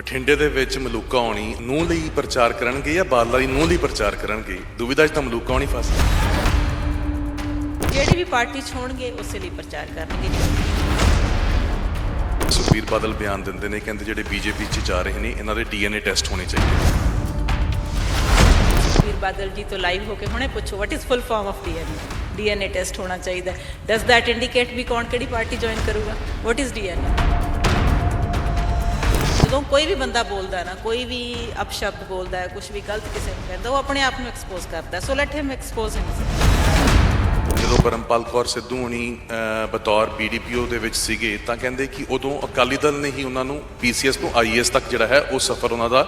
ਬਠਿੰਡੇ ਦੇ ਵਿੱਚ ਮਲੂਕਾ ਆਉਣੀ ਨੂੰ ਲਈ ਪ੍ਰਚਾਰ ਕਰਨਗੇ ਜਾਂ ਬਾਦਲਾਂ ਦੀ ਨੂੰ ਲਈ ਪ੍ਰਚਾਰ ਕਰਨਗੇ? ਦੁਵਿਧਾ 'ਚ ਤਾਂ ਮਲੂਕਾ ਆਉਣੀ ਫਸ ਜਿਹੜੀ ਵੀ ਪਾਰਟੀ 'ਚ ਹੋਣਗੇ ਉਸੇ ਲਈ ਪ੍ਰਚਾਰ ਕਰਨਗੇ ਸੁਖਬੀਰ ਬਾਦਲ ਬਿਆਨ ਦਿੰਦੇ ਨੇ ਕਹਿੰਦੇ ਜਿਹੜੇ ਬੀਜੇਪੀ 'ਚ ਜਾ ਰਹੇ ਨੇ ਇਹਨਾਂ ਦੇ ਡੀਐਨਏ ਟੈਸਟ ਹੋਣੇ ਚਾਹੀਦੇ ਵੀਰ ਬਾਦਲ ਜੀ ਤੋਂ ਲਾਈਵ ਹੋ ਕੇ ਹੁਣੇ ਪੁੱਛੋ what is full form of DNA? DNA test ਹੋਣਾ ਚਾਹੀਦਾ ਡਸ ਦੈਟ ਇੰਡੀਕੇਟ ਵੀ ਕੌਣ ਕਿਹੜੀ ਪਾਰਟੀ ਜੁਆਇਨ ਕਰੂਗਾ? What is DNA? ਜਦੋਂ ਕੋਈ ਵੀ ਬੰਦਾ ਬੋਲਦਾ ਨਾ ਕੋਈ ਵੀ ਅਪਸ਼ਬਦ ਬੋਲਦਾ ਹੈ ਕੁਝ ਵੀ ਗਲਤ ਕਿਸੇ ਨੂੰ ਕਹਿੰਦਾ ਉਹ ਆਪਣੇ ਆਪ ਨੂੰ ਐਕਸਪੋਜ਼ ਕਰਦਾ so let him expose himself ਜਦੋਂ ਪਰਮਪਾਲ ਕੌਰ ਸਿੱਧੂ ਹੁਣੀ ਅਹ, ਬਤੌਰ ਬੀਡੀਪੀਓ ਦੇ ਵਿੱਚ ਸੀਗੇ ਤਾਂ ਕਹਿੰਦੇ ਕਿ ਉਦੋਂ ਅਕਾਲੀ ਦਲ ਨੇ ਹੀ ਉਹਨਾਂ ਨੂੰ ਪੀਸੀਐਸ ਤੋਂ ਆਈਐਸ ਤੱਕ ਜਿਹੜਾ ਹੈ ਉਹ ਸਫ਼ਰ ਉਹਨਾਂ ਦਾ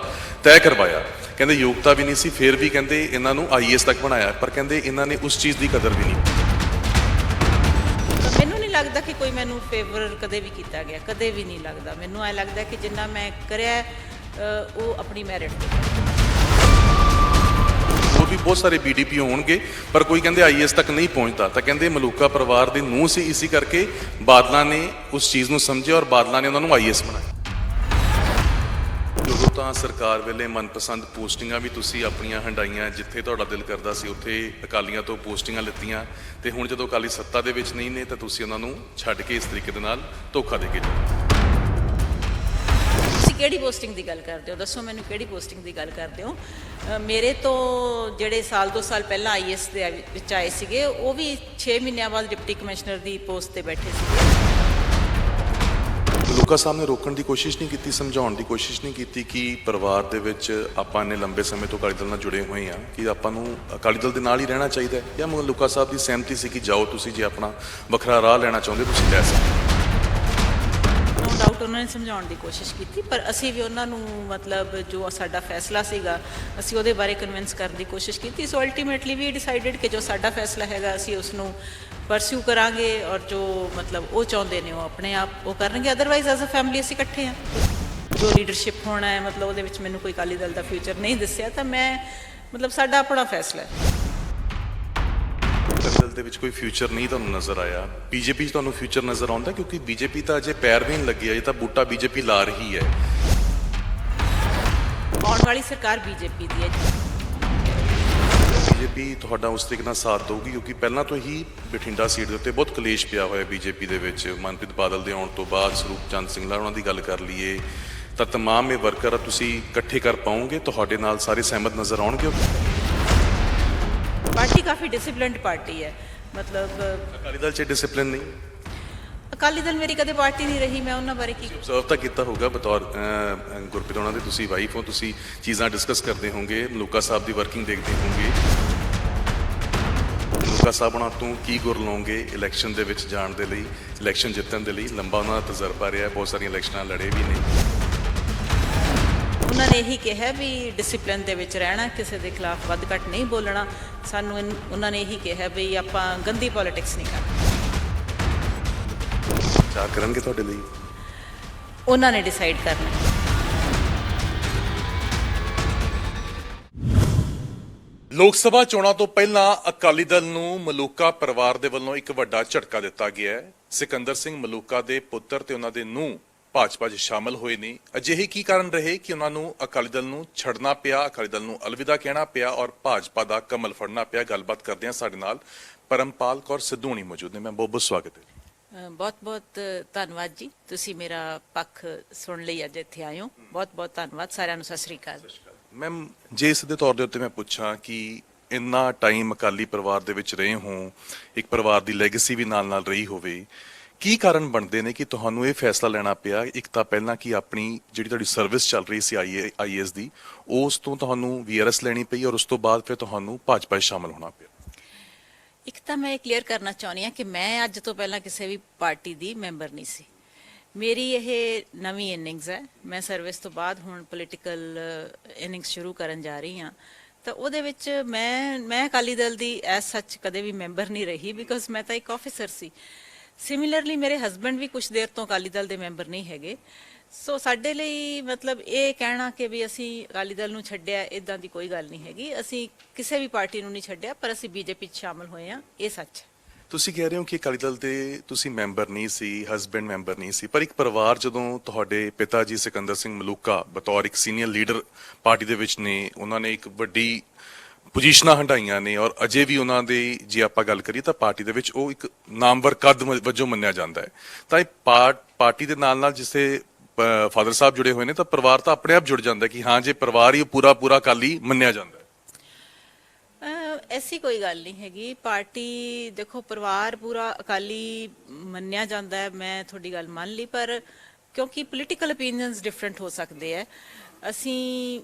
ਤੈਅ ਕਰਵਾਇਆ। ਕਹਿੰਦੇ ਯੋਗਤਾ ਵੀ ਨਹੀਂ ਸੀ ਫਿਰ ਵੀ ਕਹਿੰਦੇ ਇਹਨਾਂ ਨੂੰ ਆਈਐਸ ਤੱਕ ਬਣਾਇਆ ਪਰ ਕਹਿੰਦੇ ਇਹਨਾਂ ਨੇ ਉਸ ਚੀਜ਼ ਦੀ ਕਦਰ ਵੀ ਨਹੀਂ ਲੱਗਦਾ ਕਿ ਕੋਈ ਮੈਨੂੰ ਫੇਵਰ ਕਦੇ ਵੀ ਕੀਤਾ ਗਿਆ, ਕਦੇ ਵੀ ਨਹੀਂ ਲੱਗਦਾ। ਮੈਨੂੰ ਐ ਲੱਗਦਾ ਕਿ ਜਿੰਨਾ ਮੈਂ ਕਰਿਆ ਉਹ ਆਪਣੀ ਮੈਰਿਟ ਤੇ। ਹੋਰ ਵੀ ਬਹੁਤ ਸਾਰੇ ਬੀਡੀਪੀ ਹੋਣਗੇ, ਪਰ ਕੋਈ ਕਹਿੰਦੇ ਆਈਐਸ ਤੱਕ ਨਹੀਂ ਪਹੁੰਚਦਾ। ਤਾਂ ਕਹਿੰਦੇ ਮਲੂਕਾ ਪਰਿਵਾਰ ਦੇ ਨੂੰਹ ਸੀ, ਇਸੇ ਕਰਕੇ ਬਾਦਲਾਂ ਨੇ ਉਸ ਚੀਜ਼ ਨੂੰ ਸਮਝਿਆ ਔਰ ਬਾਦਲਾਂ ਨੇ ਉਹਨਾਂ ਨੂੰ ਆਈਐਸ ਬਣਾਇਆ। ਤਾਂ ਸਰਕਾਰ ਵੇਲੇ ਮਨਪਸੰਦ ਪੋਸਟਿੰਗਾਂ ਵੀ ਤੁਸੀਂ ਆਪਣੀਆਂ ਹੰਡਾਈਆਂ ਜਿੱਥੇ ਤੁਹਾਡਾ ਦਿਲ ਕਰਦਾ ਸੀ ਉੱਥੇ ਅਕਾਲੀਆਂ ਤੋਂ ਪੋਸਟਿੰਗਾਂ ਲਿੱਤੀਆਂ। ਤੇ ਹੁਣ ਜਦੋਂ ਅਕਾਲੀ ਸੱਤਾ ਦੇ ਵਿੱਚ ਨਹੀਂ ਨੇ ਤਾਂ ਤੁਸੀਂ ਉਹਨਾਂ ਨੂੰ ਛੱਡ ਕੇ ਇਸ ਤਰੀਕੇ ਦੇ ਨਾਲ ਧੋਖਾ ਦੇ ਕੇ ਜਾਓ। ਤੁਸੀਂ ਕਿਹੜੀ ਪੋਸਟਿੰਗ ਦੀ ਗੱਲ ਕਰਦੇ ਹੋ? ਦੱਸੋ ਮੈਨੂੰ ਕਿਹੜੀ ਪੋਸਟਿੰਗ ਦੀ ਗੱਲ ਕਰਦੇ ਹੋ? ਮੇਰੇ ਤੋਂ ਜਿਹੜੇ ਸਾਲ ਦੋ ਸਾਲ ਪਹਿਲਾਂ ਆਈਐਸ ਦੇ ਵਿੱਚ ਆਏ ਸੀਗੇ, ਉਹ ਵੀ 6 ਮਹੀਨਿਆਂ ਬਾਅਦ ਡਿਪਟੀ ਕਮਿਸ਼ਨਰ ਦੀ ਪੋਸਟ ਤੇ ਬੈਠੇ ਸੀਗੇ। ਮਲੂਕਾ ਸਾਹਿਬ ਰੋਕਣ ਦੀ ਕੋਸ਼ਿਸ਼ ਨਹੀਂ ਕੀਤੀ, ਸਮਝਾਉਣ ਦੀ ਕੋਸ਼ਿਸ਼ ਨਹੀਂ ਕੀਤੀ ਕਿ ਪਰਿਵਾਰ ਦੇ ਵਿੱਚ ਆਪਾਂ ਨੇ ਲੰਬੇ ਸਮੇਂ ਤੋਂ ਅਕਾਲੀ ਦਲ ਨਾਲ ਜੁੜੇ ਹੋਏ ਆ ਕਿ ਆਪਾਂ ਨੂੰ ਅਕਾਲੀ ਦਲ ਦੇ ਨਾਲ ਹੀ ਰਹਿਣਾ ਚਾਹੀਦਾ ਹੈ। ਜਾਂ ਮਲੂਕਾ ਸਾਹਿਬ ਦੀ ਸਹਿਮਤੀ ਸੀ ਕਿ ਜਾਓ ਤੁਸੀਂ ਜੇ ਆਪਣਾ ਵੱਖਰਾ ਰਾਹ ਲੈਣਾ ਚਾਹੁੰਦੇ ਤੁਸੀਂ ਲੈ ਸਕਦੇ ਨੋ ਡਾਊਟ ਉਹਨਾਂ ਨੇ ਸਮਝਾਉਣ ਦੀ ਕੋਸ਼ਿਸ਼ ਕੀਤੀ, ਪਰ ਅਸੀਂ ਵੀ ਉਹਨਾਂ ਨੂੰ ਮਤਲਬ ਜੋ ਸਾਡਾ ਫੈਸਲਾ ਸੀਗਾ, ਅਸੀਂ ਉਹਦੇ ਬਾਰੇ ਕਨਵਿੰਸ ਕਰਨ ਦੀ ਕੋਸ਼ਿਸ਼ ਕੀਤੀ। ਸੋ ਅਲਟੀਮੇਟਲੀ ਵੀ ਡਿਸਾਈਡਡ ਕਿ ਜੋ ਸਾਡਾ ਫੈਸਲਾ ਹੈਗਾ, ਅਸੀਂ ਉਸ ਨੂੰ ਪਰਸਿਊ ਕਰਾਂਗੇ ਔਰ ਜੋ ਮਤਲਬ ਉਹ ਚਾਹੁੰਦੇ ਨੇ ਉਹ ਆਪਣੇ ਆਪ ਉਹ ਕਰਨਗੇ ਅਦਰਵਾਈਜ਼ ਐਜ਼ ਅ ਫੈਮਿਲੀ ਅਸੀਂ ਇਕੱਠੇ ਹਾਂ। ਜੋ ਲੀਡਰਸ਼ਿਪ ਹੋਣਾ ਹੈ ਮਤਲਬ ਉਹਦੇ ਵਿੱਚ ਮੈਨੂੰ ਕੋਈ ਅਕਾਲੀ ਦਲ ਦਾ ਫਿਊਚਰ ਨਹੀਂ ਦੱਸਿਆ ਤਾਂ ਮੈਂ ਮਤਲਬ ਸਾਡਾ ਆਪਣਾ ਫੈਸਲਾ ਹੈ। ਦਲ ਦੇ ਵਿੱਚ ਕੋਈ ਫਿਊਚਰ ਨਹੀਂ ਤੁਹਾਨੂੰ ਨਜ਼ਰ ਆਇਆ। ਬੀਜੇਪੀ 'ਚ ਤੁਹਾਨੂੰ ਫਿਊਚਰ ਨਜ਼ਰ ਆਉਂਦਾ ਕਿਉਂਕਿ ਬੀਜੇਪੀ ਤਾਂ ਅਜੇ ਪੈਰ ਵੀ ਨਹੀਂ ਲੱਗਿਆ ਇਹ ਤਾਂ ਬੂਟਾ ਬੀਜੇਪੀ ਲਾ ਰਹੀ ਹੈ। ਆਉਣ ਵਾਲੀ ਸਰਕਾਰ ਬੀਜੇਪੀ ਦੀ ਹੈ। ਜੀ ਬੀਜੇਪੀ ਤੁਹਾਡਾ ਉਸ ਤਰੀਕੇ ਨਾਲ ਸਾਥ ਦਊਗੀ ਕਿਉਂਕਿ ਪਹਿਲਾਂ ਤੋਂ ਹੀ ਬਠਿੰਡਾ ਸੀਟ ਦੇ ਉੱਤੇ ਬਹੁਤ ਕਲੇਸ਼ ਪਿਆ ਹੋਇਆ ਬੀਜੇਪੀ ਦੇ ਵਿੱਚ। ਮਨਪ੍ਰੀਤ ਬਾਦਲ ਦੇ ਆਉਣ ਤੋਂ ਬਾਅਦ ਸਰੂਪ ਚੰਦ ਸਿੰਘਲਾ ਉਹਨਾਂ ਦੀ ਗੱਲ ਕਰ ਲਈਏ ਤਾਂ ਤਮਾਮ ਇਹ ਵਰਕਰ ਤੁਸੀਂ ਇਕੱਠੇ ਕਰ ਪਾਓਗੇ? ਤੁਹਾਡੇ ਨਾਲ ਸਾਰੇ ਸਹਿਮਤ ਨਜ਼ਰ ਆਉਣਗੇ? ਪਾਰਟੀ ਕਾਫੀ ਡਿਸਪਲਿਨਡ ਪਾਰਟੀ ਹੈ। ਮਤਲਬ ਅਕਾਲੀ ਦਲ 'ਚ ਡਿਸਪਲਿਨ ਨਹੀਂ? ਅਕਾਲੀ ਦਲ ਮੇਰੀ ਕਦੇ ਪਾਰਟੀ ਨਹੀਂ ਰਹੀ ਮੈਂ ਉਹਨਾਂ ਬਾਰੇ ਕੀ ਅਬਜ਼ਰਵ ਤਾਂ ਕੀਤਾ ਹੋਊਗਾ ਬਤੌਰ ਗੁਰਪ੍ਰੀਤ ਉਹਨਾਂ ਦੇ ਤੁਸੀਂ ਵਾਈਫ ਹੋ ਤੁਸੀਂ ਚੀਜ਼ਾਂ ਡਿਸਕਸ ਕਰਦੇ ਹੋਵੋਗੇ ਮਲੂਕਾ ਸਾਹਿਬ ਦੀ ਵਰਕਿੰਗ ਦੇਖਦੇ ਹੋਵੋਗੇ ਮਲੂਕਾ ਸਾਹਿਬ ਤੋਂ ਕੀ ਗੁਰ ਲਓਗੇ ਇਲੈਕਸ਼ਨ ਦੇ ਵਿੱਚ ਜਾਣ ਦੇ ਲਈ ਇਲੈਕਸ਼ਨ ਜਿੱਤਣ ਦੇ ਲਈ ਲੰਬਾ ਉਹਨਾਂ ਦਾ ਤਜਰਬਾ ਰਿਹਾ ਬਹੁਤ ਸਾਰੀਆਂ ਇਲੈਕਸ਼ਨਾਂ ਲੜੇ ਵੀ ਨੇ। ਉਹਨਾਂ ਨੇ ਇਹੀ ਕਿਹਾ ਵੀ ਡਿਸਪਲਿਨ ਦੇ ਵਿੱਚ ਰਹਿਣਾ ਕਿਸੇ ਦੇ ਖਿਲਾਫ ਵੱਧ ਘੱਟ ਨਹੀਂ ਬੋਲਣਾ। ਸਾਨੂੰ ਉਹਨਾਂ ਨੇ ਇਹੀ ਕਿਹਾ ਵੀ ਆਪਾਂ ਗੰਦੀ ਪੋਲਿਟਿਕਸ ਨਹੀਂ ਕਰਨੀ। ਚਾਰ ਕਰਨਗੇ ਤੁਹਾਡੇ ਲਈ? ਉਹਨਾਂ ਨੇ ਡਿਸਾਈਡ ਕਰਨਾ। ਲੋਕ ਸਭਾ ਚੋਣਾਂ ਤੋਂ ਪਹਿਲਾਂ ਅਕਾਲੀ ਦਲ ਨੂੰ ਮਲੂਕਾ ਪਰਿਵਾਰ ਦੇ ਵੱਲੋਂ ਇੱਕ ਵੱਡਾ ਝਟਕਾ ਦਿੱਤਾ ਗਿਆ ਹੈ। ਸਿਕੰਦਰ ਸਿੰਘ ਮਲੂਕਾ ਦੇ ਪੁੱਤਰ ਤੇ ਉਹਨਾਂ ਦੇ ਨੂੰਹ ਭਾਜਪਾ 'ਚ ਸ਼ਾਮਲ ਹੋਏ ਨੇ। ਅਜਿਹੇ ਕੀ ਕਾਰਨ ਰਹੇ ਕਿ ਉਹਨਾਂ ਨੂੰ ਅਕਾਲੀ ਦਲ ਨੂੰ ਛੱਡਣਾ ਪਿਆ ਅਕਾਲੀ ਦਲ ਨੂੰ ਅਲਵਿਦਾ ਕਹਿਣਾ ਪਿਆ ਔਰ ਭਾਜਪਾ ਦਾ ਕਮਲ ਫੜਨਾ ਪਿਆ? ਗੱਲਬਾਤ ਕਰਦੇ ਹਾਂ ਸਾਡੇ ਨਾਲ ਪਰਮਪਾਲ ਕੌਰ ਸਿੱਧੂਣੀ ਮੌਜੂਦ ਨੇ। ਮੈਂ ਬਹੁਤ ਬਹੁਤ ਸਵਾਗਤ ਹੈ। ਬਹੁਤ ਬਹੁਤ ਧੰਨਵਾਦ ਜੀ। ਤੁਸੀਂ ਮੇਰਾ ਪੱਖ ਸੁਣ ਲਈ ਅੱਜ ਇੱਥੇ ਹੋ। ਬਹੁਤ ਬਹੁਤ ਧੰਨਵਾਦ ਸਾਰਿਆਂ ਨੂੰ। ਸਤਿ ਸ੍ਰੀ ਅਕਾਲ। ਮੈਮ ਜੇ ਇਸ ਦੇ ਤੌਰ ਦੇ ਉੱਤੇ ਮੈਂ ਪੁੱਛਾਂ ਕਿ ਇੰਨਾ ਟਾਈਮ ਅਕਾਲੀ ਪਰਿਵਾਰ ਦੇ ਵਿੱਚ ਰਹੇ ਹੋ, ਇੱਕ ਪਰਿਵਾਰ ਦੀ ਲੈਗੇਸੀ ਵੀ ਨਾਲ ਨਾਲ ਰਹੀ ਹੋਵੇ, ਕੀ ਕਾਰਨ ਬਣਦੇ ਨੇ ਕਿ ਤੁਹਾਨੂੰ ਇਹ ਫੈਸਲਾ ਲੈਣਾ ਪਿਆ? ਇੱਕ ਤਾਂ ਪਹਿਲਾਂ ਕਿ ਆਪਣੀ ਜਿਹੜੀ ਤੁਹਾਡੀ ਸਰਵਿਸ ਚੱਲ ਰਹੀ ਸੀ ਆਈਏਐਸ ਦੀ, ਉਸ ਤੋਂ ਤੁਹਾਨੂੰ ਵੀਆਰਐਸ ਲੈਣੀ ਪਈ ਔਰ ਉਸ ਤੋਂ ਬਾਅਦ ਫਿਰ ਤੁਹਾਨੂੰ ਭਾਜਪਾ 'ਚ ਸ਼ਾਮਲ ਹੋਣਾ ਪਿਆ? ਇੱਕ ਤਾਂ ਮੈਂ ਕਲੀਅਰ ਕਰਨਾ ਚਾਹੁੰਦੀ ਹਾਂ ਕਿ ਮੈਂ ਅੱਜ ਤੋਂ ਪਹਿਲਾਂ ਕਿਸੇ ਵੀ ਪਾਰਟੀ ਦੀ ਮੈਂਬਰ ਨਹੀਂ ਸੀ। ਮੇਰੀ ਇਹ ਨਵੀਂ ਇਨਿੰਗਸ ਹੈ। ਮੈਂ ਸਰਵਿਸ ਤੋਂ ਬਾਅਦ ਹੁਣ ਪੋਲੀਟੀਕਲ ਇਨਿੰਗਸ ਸ਼ੁਰੂ ਕਰਨ ਜਾ ਰਹੀ ਹਾਂ। ਤਾਂ ਉਹਦੇ ਵਿੱਚ ਮੈਂ ਮੈਂ ਅਕਾਲੀ ਦਲ ਦੀ ਐਸ ਸੱਚ ਕਦੇ ਵੀ ਮੈਂਬਰ ਨਹੀਂ ਰਹੀ ਬਿਕੋਜ਼ ਮੈਂ ਤਾਂ ਇੱਕ ਆਫੀਸਰ ਸੀ। ਸਿਮਿਲਰਲੀ ਮੇਰੇ ਹਸਬੰਡ ਵੀ ਕੁਝ ਦੇਰ ਤੋਂ ਅਕਾਲੀ ਦਲ ਦੇ ਮੈਂਬਰ ਨਹੀਂ ਹੈਗੇ। ਸੋ ਸਾਡੇ ਲਈ ਮਤਲਬ ਇਹ ਕਹਿਣਾ ਕਿ ਵੀ ਅਸੀਂ ਅਕਾਲੀ ਦਲ ਨੂੰ ਛੱਡਿਆ ਇਦਾਂ ਦੀ ਕੋਈ ਗੱਲ ਨਹੀਂ ਹੈਗੀ। ਅਸੀਂ ਕਿਸੇ ਵੀ ਪਾਰਟੀ ਨੂੰ ਨਹੀਂ ਛੱਡਿਆ, ਪਰ ਅਸੀਂ ਬੀਜੇਪੀ 'ਚ ਸ਼ਾਮਲ ਹੋਏ ਹਾਂ, ਇਹ ਸੱਚ ਹੈ। ਤੁਸੀਂ ਕਹਿ ਰਹੇ ਹੋ ਕਿ ਅਕਾਲੀ ਦਲ ਦੇ ਤੁਸੀਂ ਮੈਂਬਰ ਨਹੀਂ ਸੀ ਹਸਬੈਂਡ ਮੈਂਬਰ ਨਹੀਂ ਸੀ, ਪਰ ਇੱਕ ਪਰਿਵਾਰ ਜਦੋਂ ਤੁਹਾਡੇ ਪਿਤਾ ਜੀ ਸਿਕੰਦਰ ਸਿੰਘ ਮਲੂਕਾ ਬਤੌਰ ਇੱਕ ਸੀਨੀਅਰ ਲੀਡਰ ਪਾਰਟੀ ਦੇ ਵਿੱਚ ਨੇ, ਉਹਨਾਂ ਨੇ ਇੱਕ ਵੱਡੀ ਪੋਜੀਸ਼ਨਾਂ ਹੰਡਾਈਆਂ ਨੇ ਔਰ ਅਜੇ ਵੀ ਉਹਨਾਂ ਦੇ ਜੇ ਆਪਾਂ ਗੱਲ ਕਰੀਏ ਤਾਂ ਪਾਰਟੀ ਦੇ ਵਿੱਚ ਉਹ ਇੱਕ ਨਾਮਵਰ ਕੱਦ ਵਜੋਂ ਮੰਨਿਆ ਜਾਂਦਾ ਹੈ। ਤਾਂ ਇਹ ਪਾਰਟ ਪਾਰਟੀ ਦੇ ਨਾਲ ਨਾਲ ਜਿਸੇ ਫਾਦਰ ਸਾਹਿਬ ਜੁੜੇ ਹੋਏ ਨੇ ਤਾਂ ਪਰਿਵਾਰ ਤਾਂ ਆਪਣੇ ਆਪ ਜੁੜ ਜਾਂਦਾ ਕਿ ਹਾਂ, ਜੇ ਪਰਿਵਾਰ ਹੀ ਪੂਰਾ ਪੂਰਾ ਅਕਾਲੀ ਮੰਨਿਆ ਜਾਂਦਾ ਐਸੀ ਕੋਈ ਗੱਲ ਨਹੀਂ ਹੈਗੀ। ਪਾਰਟੀ ਦੇਖੋ, ਪਰਿਵਾਰ ਪੂਰਾ ਅਕਾਲੀ ਮੰਨਿਆ ਜਾਂਦਾ ਹੈ, ਮੈਂ ਤੁਹਾਡੀ ਗੱਲ ਮੰਨ ਲਈ, ਪਰ ਕਿਉਂਕਿ ਪੋਲੀਟੀਕਲ ਓਪੀਨੀਅਨਸ ਡਿਫਰੈਂਟ ਹੋ ਸਕਦੇ ਹੈ। ਅਸੀਂ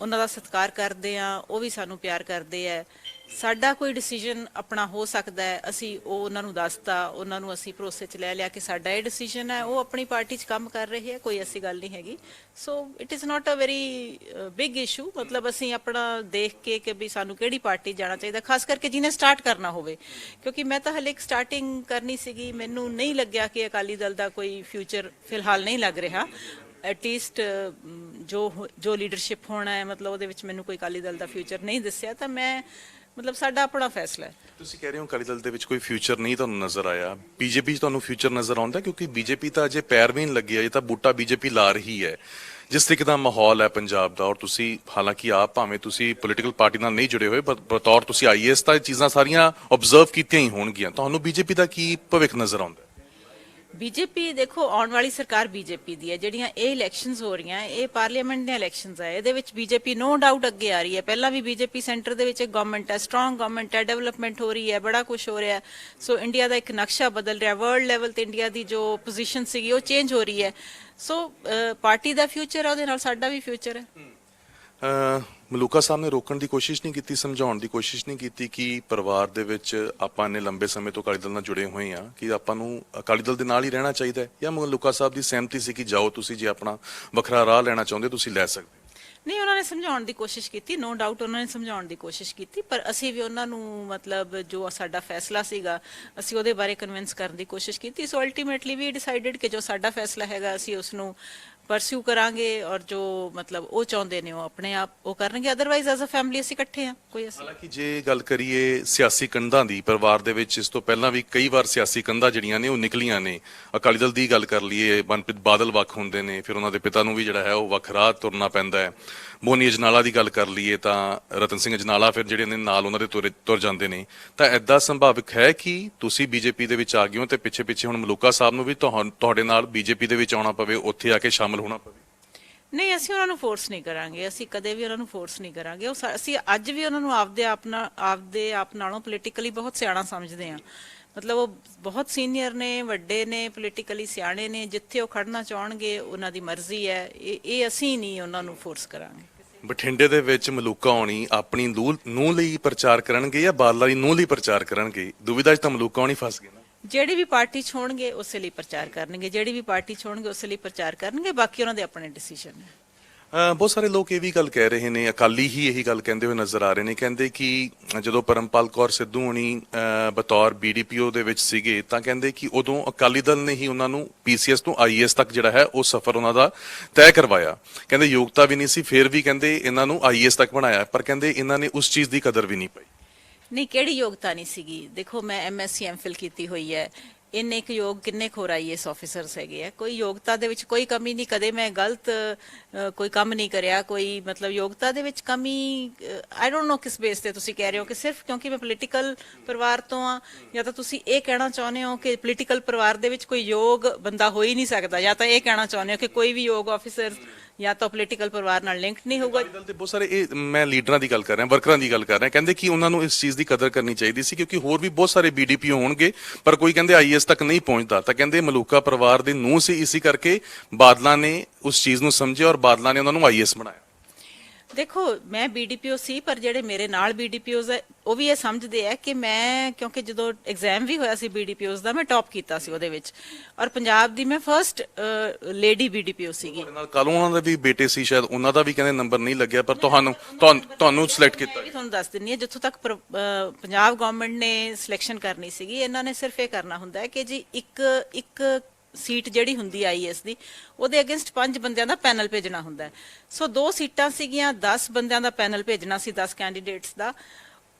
ਉਹਨਾਂ ਦਾ ਸਤਿਕਾਰ ਕਰਦੇ ਆ ਉਹ ਵੀ ਸਾਨੂੰ ਪਿਆਰ ਕਰਦੇ ਆ ਸਾਡਾ ਕੋਈ ਡਿਸੀਜਨ ਆਪਣਾ ਹੋ ਸਕਦਾ ਹੈ, ਅਸੀਂ ਉਹ ਉਹਨਾਂ ਨੂੰ ਦੱਸਤਾ, ਉਹਨਾਂ ਨੂੰ ਅਸੀਂ ਭਰੋਸੇ 'ਚ ਲੈ ਲਿਆ ਕਿ ਸਾਡਾ ਇਹ ਡਿਸੀਜਨ ਹੈ, ਉਹ ਆਪਣੀ ਪਾਰਟੀ 'ਚ ਕੰਮ ਕਰ ਰਹੇ ਹੈ, ਕੋਈ ਐਸੀ ਗੱਲ ਨਹੀਂ ਹੈਗੀ। So it is not a very big issue ਮਤਲਬ ਅਸੀਂ ਆਪਣਾ ਦੇਖ ਕੇ ਕਿ ਵੀ ਸਾਨੂੰ ਕਿਹੜੀ ਪਾਰਟੀ ਜਾਣਾ ਚਾਹੀਦਾ, ਖਾਸ ਕਰਕੇ ਜਿਹਨੇ ਸਟਾਰਟ ਕਰਨਾ ਹੋਵੇ। ਕਿਉਂਕਿ ਮੈਂ ਤਾਂ ਹਲੇ ਇੱਕ ਸਟਾਰਟਿੰਗ ਕਰਨੀ ਸੀਗੀ, ਮੈਨੂੰ ਨਹੀਂ ਲੱਗਿਆ ਕਿ ਅਕਾਲੀ ਦਲ ਦਾ ਕੋਈ ਫਿਊਚਰ ਫਿਲਹਾਲ ਨਹੀਂ ਲੱਗ ਰਿਹਾ। ਐਟਲੀਸਟ ਜੋ ਜੋ ਲੀਡਰਸ਼ਿਪ ਹੋਣਾ ਹੈ, ਮਤਲਬ ਉਹਦੇ ਵਿੱਚ ਮੈਨੂੰ ਕੋਈ ਅਕਾਲੀ ਦਲ ਦਾ ਫਿਊਚਰ ਨਹੀਂ ਦੱਸਿਆ, ਤਾਂ ਮੈਂ ਮਤਲਬ ਸਾਡਾ ਆਪਣਾ ਫੈਸਲਾ ਹੈ। ਤੁਸੀਂ ਕਹਿ ਰਹੇ ਹੋ ਅਕਾਲੀ ਦਲ ਦੇ ਵਿੱਚ ਕੋਈ ਫਿਊਚਰ ਨਹੀਂ ਤੁਹਾਨੂੰ ਨਜ਼ਰ ਆਇਆ। ਬੀਜੇਪੀ 'ਚ ਤੁਹਾਨੂੰ ਫਿਊਚਰ ਨਜ਼ਰ ਆਉਂਦਾ ਕਿਉਂਕਿ ਬੀਜੇਪੀ ਤਾਂ ਅਜੇ ਪੈਰ ਵੀ ਨਹੀਂ ਲੱਗੇ ਅਜੇ ਤਾਂ ਬੂਟਾ ਬੀਜੇਪੀ ਲਾ ਰਹੀ ਹੈ। ਜਿਸ ਤਰੀਕੇ ਦਾ ਮਾਹੌਲ ਹੈ ਪੰਜਾਬ ਦਾ, ਔਰ ਤੁਸੀਂ ਹਾਲਾਂਕਿ ਆਪ ਭਾਵੇਂ ਤੁਸੀਂ ਪੋਲੀਟੀਕਲ ਪਾਰਟੀ ਨਾਲ ਨਹੀਂ ਜੁੜੇ ਹੋਏ ਪਰ ਬਤੌਰ ਤੁਸੀਂ ਆਈਐਸ ਤਾਂ ਇਹ ਚੀਜ਼ਾਂ ਸਾਰੀਆਂ ਆਬਜ਼ਰਵ ਕੀਤੀਆਂ ਹੀ ਹੋਣਗੀਆਂ। ਤੁਹਾਨੂੰ ਬੀਜੇਪੀ ਦਾ ਕੀ ਭਵਿੱਖ ਨਜ਼ਰ ਆਉਂਦਾ ਬੀਜੇਪੀ ਦੇਖੋ, ਆਉਣ ਵਾਲੀ ਸਰਕਾਰ ਬੀਜੇਪੀ ਦੀ ਹੈ। ਜਿਹੜੀਆਂ ਇਹ ਇਲੈਕਸ਼ਨਸ ਹੋ ਰਹੀਆਂ, ਇਹ ਪਾਰਲੀਮੈਂਟ ਦੀਆਂ ਇਲੈਕਸ਼ਨਸ ਹੈ। ਇਹਦੇ ਵਿੱਚ ਬੀਜੇਪੀ ਨੋ ਡਾਊਟ ਅੱਗੇ ਆ ਰਹੀ ਹੈ। ਪਹਿਲਾਂ ਵੀ ਬੀਜੇਪੀ ਸੈਂਟਰ ਦੇ ਵਿੱਚ ਇੱਕ ਗਵਰਨਮੈਂਟ ਹੈ ਸਟਰੋਂਗ ਗਵਰਨਮੈਂਟ ਹੈ ਡਿਵੈਲਪਮੈਂਟ ਹੋ ਰਹੀ ਹੈ, ਬੜਾ ਕੁਝ ਹੋ ਰਿਹਾ ਸੋ ਇੰਡੀਆ ਦਾ ਇੱਕ ਨਕਸ਼ਾ ਬਦਲ ਰਿਹਾ ਵਰਲਡ ਲੈਵਲ ਤੇ ਇੰਡੀਆ ਦੀ ਜੋ ਪੋਜੀਸ਼ਨ ਸੀਗੀ, ਉਹ ਚੇਂਜ ਹੋ ਰਹੀ ਹੈ। ਸੋ ਪਾਰਟੀ ਦਾ ਫਿਊਚਰ ਹੈ ਉਹਦੇ ਨਾਲ ਸਾਡਾ ਵੀ ਫਿਊਚਰ ਹੈ। ਮਲੂਕਾ ਸਾਹਿਬ ਨੇ ਰੋਕਣ ਦੀ ਕੋਸ਼ਿਸ਼ ਨਹੀਂ ਕੀਤੀ, ਸਮਝਾਉਣ ਦੀ ਕੋਸ਼ਿਸ਼ ਨਹੀਂ ਕੀਤੀ ਕਿ ਪਰਿਵਾਰ ਦੇ ਵਿੱਚ ਆਪਾਂ ਨੇ ਲੰਬੇ ਸਮੇਂ ਤੋਂ ਅਕਾਲੀ ਦਲ ਨਾਲ ਜੁੜੇ ਹੋਏ ਆ ਕਿ ਆਪਾਂ ਨੂੰ ਅਕਾਲੀ ਦਲ ਦੇ ਨਾਲ ਹੀ ਰਹਿਣਾ ਚਾਹੀਦਾ ਹੈ ਜਾਂ ਮਲੂਕਾ ਸਾਹਿਬ ਦੀ ਸਹਿਮਤੀ ਸੀ ਕਿ ਜਾਓ ਤੁਸੀਂ ਜੇ ਆਪਣਾ ਵੱਖਰਾ ਰਾਹ ਲੈਣਾ ਚਾਹੁੰਦੇ ਤੁਸੀਂ ਲੈ ਸਕਦੇ ਨਹੀਂ, ਉਹਨਾਂ ਨੇ ਸਮਝਾਉਣ ਦੀ ਕੋਸ਼ਿਸ਼ ਕੀਤੀ ਨੋ ਡਾਊਟ ਉਹਨਾਂ ਨੇ ਸਮਝਾਉਣ ਦੀ ਕੋਸ਼ਿਸ਼ ਕੀਤੀ, ਪਰ ਅਸੀਂ ਵੀ ਉਹਨਾਂ ਨੂੰ ਮਤਲਬ ਜੋ ਸਾਡਾ ਫੈਸਲਾ ਸੀਗਾ, ਅਸੀਂ ਉਹਦੇ ਬਾਰੇ ਕਨਵਿੰਸ ਕਰਨ ਦੀ ਕੋਸ਼ਿਸ਼ ਕੀਤੀ। ਸੋ ਅਲਟੀਮੇਟਲੀ ਵੀ ਡਿਸਾਈਡਡ ਕਿ ਜੋ ਸਾਡਾ ਫੈਸਲਾ ਹੈਗਾ, ਅਸੀਂ ਉਸ ਨੂੰ ਪਰਸਿਊ ਕਰਾਂਗੇ ਔਰ ਜੋ ਮਤਲਬ ਉਹ ਚਾਹੁੰਦੇ ਨੇ ਉਹ ਆਪਣੇ ਆਪ ਉਹ ਕਰਨਗੇ ਅਦਰਵਾਈਜ਼ ਐਜ਼ ਅ ਫੈਮਿਲੀ ਅਸੀਂ ਇਕੱਠੇ ਆ ਕੋਈ ਅਸੀਂ ਹਾਲਾਂਕਿ ਜੇ ਗੱਲ ਕਰੀਏ ਸਿਆਸੀ ਕੰਧਾਂ ਦੀ, ਪਰਿਵਾਰ ਦੇ ਵਿੱਚ ਇਸ ਤੋਂ ਪਹਿਲਾਂ ਵੀ ਕਈ ਵਾਰ ਸਿਆਸੀ ਕੰਧਾਂ ਜਿਹੜੀਆਂ ਨੇ ਉਹ ਨਿਕਲੀਆਂ ਨੇ। ਅਕਾਲੀ ਦਲ ਦੀ ਗੱਲ ਕਰ ਲਈਏ, ਮਨਪ੍ਰੀਤ ਬਾਦਲ ਵੱਖ ਹੁੰਦੇ ਨੇ, ਫਿਰ ਉਹਨਾਂ ਦੇ ਪਿਤਾ ਨੂੰ ਵੀ ਜਿਹੜਾ ਹੈ ਉਹ ਵੱਖ ਰਾਹ ਤੁਰਨਾ ਪੈਂਦਾ ਹੈ। ਮੋਨੀ ਅਜਨਾਲਾ ਦੀ ਗੱਲ ਕਰ ਲਈਏ ਤਾਂ ਰਤਨ ਸਿੰਘ ਅਜਨਾਲਾ ਫਿਰ ਜਿਹੜੇ ਨੇ ਨਾਲ ਉਹਨਾਂ ਦੇ ਤੁਰ ਜਾਂਦੇ ਨੇ। ਤਾਂ ਐਦਾਂ ਸੰਭਾਵਿਕ ਹੈ ਕਿ ਤੁਸੀਂ ਬੀਜੇਪੀ ਦੇ ਵਿੱਚ ਆ ਗਏ ਹੋ ਤੇ ਪਿੱਛੇ ਪਿੱਛੇ ਹੁਣ ਮਲੂਕਾ ਸਾਹਿਬ ਨੂੰ ਵੀ ਤੁਹਾਨੂੰ- ਤੁਹਾਡੇ ਨਾਲ ਬੀਜੇਪੀ ਦੇ ਵਿੱਚ ਆਉਣਾ ਪਵੇ, ਉੱਥੇ ਆ ਕੇ ਸ਼ਾਮਲ ਹੋਣਾ ਪਵੇ। ਨਹੀਂ ਅਸੀਂ ਉਹਨਾਂ ਨੂੰ ਫੋਰਸ ਨਹੀਂ ਕਰਾਂਗੇ। ਅਸੀਂ ਕਦੇ ਵੀ ਉਹਨਾਂ ਨੂੰ ਫੋਰਸ ਨਹੀਂ ਕਰਾਂਗੇ। ਉਹ ਸਾ- ਅਸੀਂ ਅੱਜ ਵੀ ਉਹਨਾਂ ਨੂੰ ਆਪਦੇ ਆਪ ਨਾਲ ਆਪਦੇ ਆਪ ਨਾਲੋਂ ਪੋਲੀਟੀਕਲੀ ਬਹੁਤ ਸਿਆਣਾ ਸਮਝਦੇ ਹਾਂ। ਮਤਲਬ ਉਹ ਬਹੁਤ ਸੀਨੀਅਰ ਨੇ ਵੱਡੇ ਨੇ ਪੋਲੀਟੀਕਲੀ ਸਿਆਣੇ ਨੇ। ਜਿੱਥੇ ਉਹ ਖੜਨਾ ਚਾਹਣਗੇ ਉਹਨਾਂ ਦੀ ਮਰਜ਼ੀ ਹੈ। ਇਹ ਇਹ ਅਸੀਂ ਨਹੀਂ ਉਹਨਾਂ ਨੂੰ ਫੋਰਸ ਕਰਾਂਗੇ। ਬਠਿੰਡੇ ਦੇ ਵਿੱਚ ਮਲੂਕਾ ਆਉਣੀ ਆਪਣੀ ਨੂੰ ਲਈ ਪ੍ਰਚਾਰ ਕਰਨਗੇ ਜਾਂ ਬਾਦਲਾਂ ਦੀ ਨੂੰ ਲਈ ਪ੍ਰਚਾਰ ਕਰਨਗੇ? ਦੁਵਿਧਾ 'ਚ ਤਾਂ ਮਲੂਕਾ ਆਉਣੀ ਫਸ ਗਏ ਨਾ। ਜਿਹੜੀ ਵੀ ਪਾਰਟੀ ਛੋਣਗੇ, ਉਸੇ ਲਈ ਪ੍ਰਚਾਰ ਕਰਨਗੇ। ਜਿਹੜੀ ਵੀ ਪਾਰਟੀ ਛੋਣਗੇ, ਉਸੇ ਲਈ ਪ੍ਰਚਾਰ ਕਰਨਗੇ। ਬਾਕੀ ਉਹਨਾਂ ਦੇ ਆਪਣੇ ਡਿਸੀਜਨ ਨੇ। ਬਹੁਤ ਸਾਰੇ ਲੋਕ ਇਹ ਵੀ ਗੱਲ ਕਹਿ ਰਹੇ ਨੇ, ਅਕਾਲੀ ਹੀ ਇਹੀ ਗੱਲ ਕਹਿੰਦੇ ਹੋਏ ਨਜ਼ਰ ਆ ਰਹੇ ਨੇ। ਕਹਿੰਦੇ ਕਿ ਜਦੋਂ ਪਰਮਪਾਲ ਕੌਰ ਸਿੱਧੂ ਹੋਣੀ ਅਹ ਬਤੌਰ ਬੀਡੀਪੀਓ ਦੇ ਵਿੱਚ ਸੀਗੇ, ਤਾਂ ਕਹਿੰਦੇ ਕਿ ਉਦੋਂ ਅਕਾਲੀ ਦਲ ਨੇ ਹੀ ਉਹਨਾਂ ਨੂੰ ਪੀਸੀਐਸ ਤੋਂ ਆਈਐਸ ਤੱਕ ਜਿਹੜਾ ਹੈ, ਉਹ ਸਫ਼ਰ ਉਹਨਾਂ ਦਾ ਤੈਅ ਕਰਵਾਇਆ। ਕਹਿੰਦੇ ਯੋਗਤਾ ਵੀ ਨਹੀਂ ਸੀ, ਫਿਰ ਵੀ ਕਹਿੰਦੇ ਇਹਨਾਂ ਨੂੰ ਆਈਐਸ ਤੱਕ ਬਣਾਇਆ। ਪਰ ਕਹਿੰਦੇ ਇਹਨਾਂ ਨੇ ਉਸ ਚੀਜ਼ ਦੀ ਕਦਰ ਵੀ ਨਹੀਂ ਪਾਈ। ਨਹੀਂ ਕਿਹੜੀ ਯੋਗਤਾ ਨਹੀਂ ਸੀਗੀ? ਦੇਖੋ ਮੈਂ ਐਮਐਸਸੀ ਐਮਫਿਲ ਕੀਤੀ ਹੋਈ ਹੈ। ਇੰਨੇ ਕੁ ਯੋਗ ਕਿੰਨੇ ਖੋਰ ਆਈਐਸ ਆਫੀਸਰਸ ਹੈਗੇ ਆ। ਕੋਈ ਯੋਗਤਾ ਦੇ ਵਿੱਚ ਕੋਈ ਕਮੀ ਨਹੀਂ। ਕਦੇ ਮੈਂ ਗਲਤ ਅ, ਕੋਈ ਕੰਮ ਨਹੀਂ ਕਰਿਆ ਕੋਈ ਮਤਲਬ ਯੋਗਤਾ ਦੇ ਵਿੱਚ ਕਮੀ ਆਈ ਡੋਨਟ ਨੋ ਕਿਸ ਬੇਸ ਤੇ ਤੁਸੀਂ ਕਹਿ ਰਹੇ ਹੋ ਕਿ ਸਿਰਫ ਕਿਉਂਕਿ ਮੈਂ ਪੋਲੀਟੀਕਲ ਪਰਿਵਾਰ ਤੋਂ ਆ ਜਾਂ ਤਾਂ ਤੁਸੀਂ ਇਹ ਕਹਿਣਾ ਚਾਹੁੰਦੇ ਹੋ ਕਿ ਪੋਲੀਟੀਕਲ ਪਰਿਵਾਰ ਦੇ ਵਿੱਚ ਕੋਈ ਯੋਗ ਬੰਦਾ ਹੋ ਹੀ ਨਹੀਂ ਸਕਦਾ ਜਾਂ ਤਾਂ ਇਹ ਕਹਿਣਾ ਚਾਹੁੰਦੇ ਹੋ ਕਿ ਕੋਈ ਵੀ ਯੋਗ ਆਫੀਸਰ ਜਾਂ ਤਾਂ ਪੋਲੀਟੀਕਲ ਪਰਿਵਾਰ ਨਾਲ ਲਿੰਕਡ ਨਹੀਂ ਹੋਊਗਾ। ਦਲ ਦੇ ਬਹੁਤ ਸਾਰੇ ਇਹ ਮੈਂ ਲੀਡਰਾਂ ਦੀ ਗੱਲ ਕਰ ਰਿਹਾ ਵਰਕਰਾਂ ਦੀ ਗੱਲ ਕਰ ਰਿਹਾ ਕਹਿੰਦੇ ਕਿ ਉਹਨਾਂ ਨੂੰ ਇਸ ਚੀਜ਼ ਦੀ ਕਦਰ ਕਰਨੀ ਚਾਹੀਦੀ ਸੀ ਕਿਉਂਕਿ ਹੋਰ ਵੀ ਬਹੁਤ ਸਾਰੇ ਬੀਡੀਪੀ ਹੋਣਗੇ ਪਰ ਕੋਈ ਕਹਿੰਦੇ ਆਈਐਸ ਤੱਕ ਨਹੀਂ ਪਹੁੰਚਦਾ। ਤਾਂ ਕਹਿੰਦੇ ਮਲੂਕਾ ਪਰਿਵਾਰ ਦੇ ਨੂੰ ਸੀ ਇਸੇ ਕਰਕੇ ਬਾਦਲਾਂ ਨੇ ਉਸ ਚੀਜ਼ ਨੂੰ ਸਮਝਿਆ ਔਰ ਬਾਦਲਾਂ ਨੇ ਉਹਨਾਂ ਨੂੰ ਆਈਐਸ ਬਣਾਇਆ। ਦੇਖੋ ਮੈਂ ਬੀਡੀਪੀਓ ਸੀ ਪਰ ਜਿਹੜੇ ਮੇਰੇ ਨਾਲ ਬੀਡੀਪੀਓਜ਼ ਹੈ ਉਹ ਵੀ ਇਹ ਸਮਝਦੇ ਆ ਕਿ ਮੈਂ ਕਿਉਂਕਿ ਜਦੋਂ ਐਗਜ਼ਾਮ ਵੀ ਹੋਇਆ ਸੀ ਬੀਡੀਪੀਓਜ਼ ਦਾ ਮੈਂ ਟੌਪ ਕੀਤਾ ਸੀ ਉਹਦੇ ਵਿੱਚ। ਔਰ ਪੰਜਾਬ ਦੀ ਮੈਂ ਫਰਸਟ ਲੇਡੀ ਬੀਡੀਪੀਓ ਸੀਗੀ। ਨਾਲ ਕੱਲ ਉਹਨਾਂ ਦੇ ਵੀ ਬੇਟੇ ਸੀ ਸ਼ਾਇਦ ਉਹਨਾਂ ਦਾ ਵੀ ਕਹਿੰਦੇ ਨੰਬਰ ਨਹੀਂ ਲੱਗਿਆ ਪਰ ਤੁਹਾਨੂੰ ਤੁਹਾਨੂੰ- ਸਿਲੈਕਟ ਕੀਤਾ ਮੈਂ ਤੁਹਾਨੂੰ ਦੱਸ ਦਿੰਨੀ ਹਾਂ ਜਿੱਥੋਂ ਤੱਕ ਪੰਜਾਬ ਗਵਰਨਮੈਂਟ ਨੇ ਸਿਲੈਕਸ਼ਨ ਕਰਨੀ ਸੀਗੀ ਇਹਨਾਂ ਨੇ ਸਿਰਫ ਇਹ ਕਰਨਾ ਹੁੰਦਾ ਹੈ ਕਿ ਜੀ ਇੱਕ ਇੱਕ ਸੀਟ ਜਿਹੜੀ ਹੁੰਦੀ ਆਈਐਸ ਦੀ ਉਹਦੇ ਅਗੇਂਸਟ ਪੰਜ ਬੰਦਿਆਂ ਦਾ ਪੈਨਲ ਭੇਜਣਾ ਹੁੰਦਾ ਸੋ ਦੋ ਸੀਟਾਂ ਸੀਗੀਆਂ 10 ਬੰਦਿਆਂ ਦਾ ਪੈਨਲ ਭੇਜਣਾ ਸੀ 10 ਕੈਂਡੀਡੇਟਸ ਦਾ।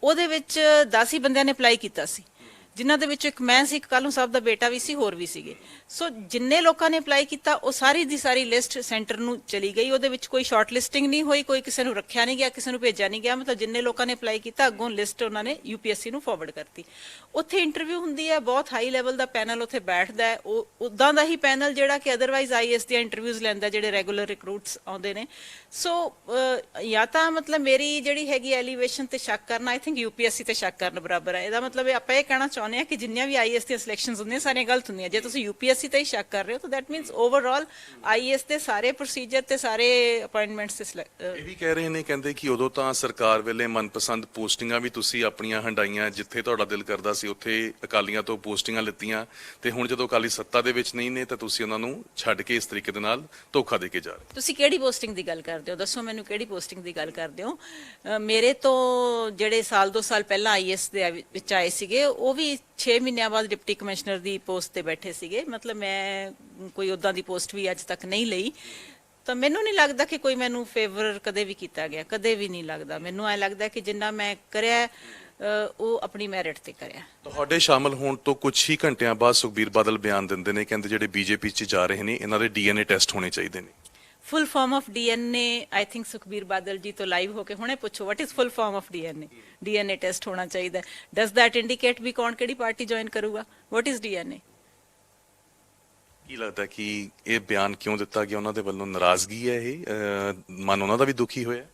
ਉਹਦੇ ਵਿੱਚ 10 ਹੀ ਬੰਦਿਆਂ ਨੇ ਅਪਲਾਈ ਕੀਤਾ ਸੀ। ਜਿਨ੍ਹਾਂ ਦੇ ਵਿੱਚੋਂ ਇੱਕ ਮੈਂ ਸੀ, ਇੱਕ ਕਾਲੂ ਸਾਹਿਬ ਦਾ ਬੇਟਾ ਵੀ ਸੀ, ਹੋਰ ਵੀ ਸੀਗੇ। ਸੋ ਜਿੰਨੇ ਲੋਕਾਂ ਨੇ ਅਪਲਾਈ ਕੀਤਾ, ਉਹ ਸਾਰੀ ਦੀ ਸਾਰੀ ਲਿਸਟ ਸੈਂਟਰ ਨੂੰ ਚਲੀ ਗਈ। ਉਹਦੇ ਵਿੱਚ ਕੋਈ ਸ਼ਾਰਟ ਲਿਸਟਿੰਗ ਨਹੀਂ ਹੋਈ, ਕੋਈ ਕਿਸੇ ਨੂੰ ਰੱਖਿਆ ਨਹੀਂ ਗਿਆ, ਕਿਸੇ ਨੂੰ ਭੇਜਿਆ ਨਹੀਂ ਗਿਆ। ਮਤਲਬ ਜਿੰਨੇ ਲੋਕਾਂ ਨੇ ਅਪਲਾਈ ਕੀਤਾ, ਅੱਗੋਂ ਲਿਸਟ ਉਹਨਾਂ ਨੇ ਯੂਪੀਐਸਸੀ ਨੂੰ ਫਾਰਵਰਡ ਕਰਤੀ। ਉੱਥੇ ਇੰਟਰਵਿਊ ਹੁੰਦੀ ਹੈ, ਬਹੁਤ ਹਾਈ ਲੈਵਲ ਦਾ ਪੈਨਲ ਉੱਥੇ ਬੈਠਦਾ ਹੈ। ਉਹ ਉਦਾਂ ਦਾ ਹੀ ਪੈਨਲ ਜਿਹੜਾ ਕਿ ਅਦਰਵਾਈਜ਼ ਆਈਐਸ ਦੀਆਂ ਇੰਟਰਵਿਊਜ਼ ਲੈਂਦਾ, ਜਿਹੜੇ ਰੈਗੂਲਰ ਰਿਕਰੂਟਸ ਆਉਂਦੇ ਨੇ। ਸੋ ਜਾਂ ਤਾਂ ਮਤਲਬ ਮੇਰੀ ਜਿਹੜੀ ਹੈਗੀ ਐਲੀਵੇਸ਼ਨ ਤੇ ਸ਼ੱਕ ਕਰਨਾ ਆਈ ਥਿੰਕ ਯੂਪੀਐਸਸੀ ਤੇ ਸ਼ੱਕ ਕਰਨ ਬਰਾਬਰ ਹੈ। ਇਹਦਾ ਮਤਲਬ ਆਪਾਂ ਇਹ ਕਹਿਣਾ ਚਾਹੁੰਦੇ ਹਾਂ ਕਿ ਜਿੰਨੀਆਂ ਵੀ ਆਈਐਸ ਦੀਆਂ ਸਿਲੈਕਸ਼ਨਸ ਹੁੰਦੀਆਂ ਸਾਰੀਆਂ ਗਲਤ ਹੁੰਦੀਆਂ ਜੇ ਤੁਸੀਂ ਯੂਪੀਐਸਸੀ ਤੇ ਹੀ ਸ਼ੱਕ ਕਰ ਰਹੇ ਹੋ ਤਾਂ ਦੈਟ ਮੀਨਸ ਓਵਰਆਲ ਆਈਐਸ ਦੇ ਸਾਰੇ ਪ੍ਰੋਸੀਜਰ ਤੇ ਸਾਰੇ ਅਪਾਇੰਟਮੈਂਟਸ ਤੇ ਇਹ ਵੀ ਕਹਿ ਰਹੇ ਨੇ ਕਹਿੰਦੇ ਕਿ ਉਦੋਂ ਤਾਂ ਸਰਕਾਰ ਵੇਲੇ ਮਨਪਸੰਦ ਪੋਸਟਿੰਗਾਂ ਵੀ ਤੁਸੀਂ ਆਪਣੀਆਂ ਹੰਡਾਈਆਂ ਜਿੱਥੇ ਤੁਹਾਡਾ ਦਿਲ ਕਰਦਾ ਸੀ ਉੱਥੇ ਅਕਾਲੀਆਂ ਤੋਂ ਪੋਸਟਿੰਗਾਂ ਲਿੱਤੀਆਂ। ਤੇ ਹੁਣ ਜਦੋਂ ਅਕਾਲੀ ਸੱਤਾ ਦੇ ਵਿੱਚ ਨਹੀਂ ਨੇ ਤਾਂ ਤੁਸੀਂ ਉਹਨਾਂ ਨੂੰ ਛੱਡ ਕੇ ਇਸ ਤਰੀਕੇ ਦੇ ਨਾਲ ਧੋਖਾ ਦੇ ਕੇ ਜਾ ਰਹੇ ਹੋ। ਤੁਸੀਂ ਕਿਹੜੀ ਪੋਸਟਿੰਗ ਦੀ ਗੱਲ ਕਰਦੇ ਹੋ? ਦੱਸੋ ਮੈਨੂੰ ਕਿਹੜੀ ਪੋਸਟਿੰਗ ਦੀ ਗੱਲ ਕਰਦੇ ਹੋ? ਮੇਰੇ ਤੋਂ ਜਿਹੜੇ ਸਾਲ ਦੋ ਸਾਲ ਪਹਿਲਾਂ ਆਈਐਸ ਦੇ ਵਿੱਚ ਆਏ ਸੀਗੇ ਉਹ ਵੀ 6 ਮਹੀਨਿਆਂ ਬਾਅਦ ਡਿਪਟੀ ਕਮਿਸ਼ਨਰ ਦੀ ਪੋਸਟ ਤੇ ਬੈਠੇ ਸੀਗੇ। ਮਤਲਬ ਮੈਂ ਕੋਈ ਉਦਾਂ ਦੀ ਪੋਸਟ ਵੀ ਅੱਜ ਤੱਕ ਨਹੀਂ ਲਈ। ਤਾਂ ਮੈਨੂੰ ਨਹੀਂ ਲੱਗਦਾ ਕਿ ਕੋਈ ਮੈਨੂੰ ਫੇਵਰ ਕਦੇ ਵੀ ਕੀਤਾ ਗਿਆ, ਕਦੇ ਵੀ ਨਹੀਂ ਲੱਗਦਾ। ਮੈਨੂੰ ਐ ਲੱਗਦਾ ਕਿ ਜਿੰਨਾ ਮੈਂ ਕਰਿਆ ਉਹ ਆਪਣੀ ਮੈਰਿਟ ਤੇ ਕਰਿਆ। ਤੁਹਾਡੇ ਸ਼ਾਮਲ ਹੋਣ ਤੋਂ ਕੁਝ ਹੀ ਘੰਟਿਆਂ ਬਾਅਦ ਸੁਖਬੀਰ ਬਾਦਲ ਬਿਆਨ ਦਿੰਦੇ ਨੇ, ਕਹਿੰਦੇ ਜਿਹੜੇ ਬੀਜੇਪੀ 'ਚ ਜਾ ਰਹੇ ਨੇ, ਇਹਨਾਂ ਦੇ ਡੀਐਨਏ ਟੈਸਟ ਹੋਣੇ ਚਾਹੀਦੇ ਨੇ। Full form of DNA I think Sukhbir Badal ji ਤੋਂ ਲਾਈਵ ਹੋ ਕੇ ਹੁਣੇ ਪੁੱਛੋ what is full form of DNA DNA test ਹੋਣਾ ਚਾਹੀਦਾ ਡਸ ਦੈਟ ਇੰਡੀਕੇਟ ਵੀ ਕੌਣ ਕਿਹੜੀ ਪਾਰਟੀ ਜੁਆਇਨ ਕਰੂਗਾ ਵਾਟ ਇਜ਼ ਡੀਐਨਏ ਕੀ ਲੱਗਦਾ ਕਿ ਇਹ ਬਿਆਨ ਕਿਉਂ ਦਿੱਤਾ ਗਿਆ? ਉਹਨਾਂ ਦੇ ਵੱਲੋਂ ਨਾਰਾਜ਼ਗੀ ਹੈ ਇਹ? ਮਨ ਉਹਨਾਂ ਦਾ ਵੀ ਦੁਖੀ ਹੋਇਆ?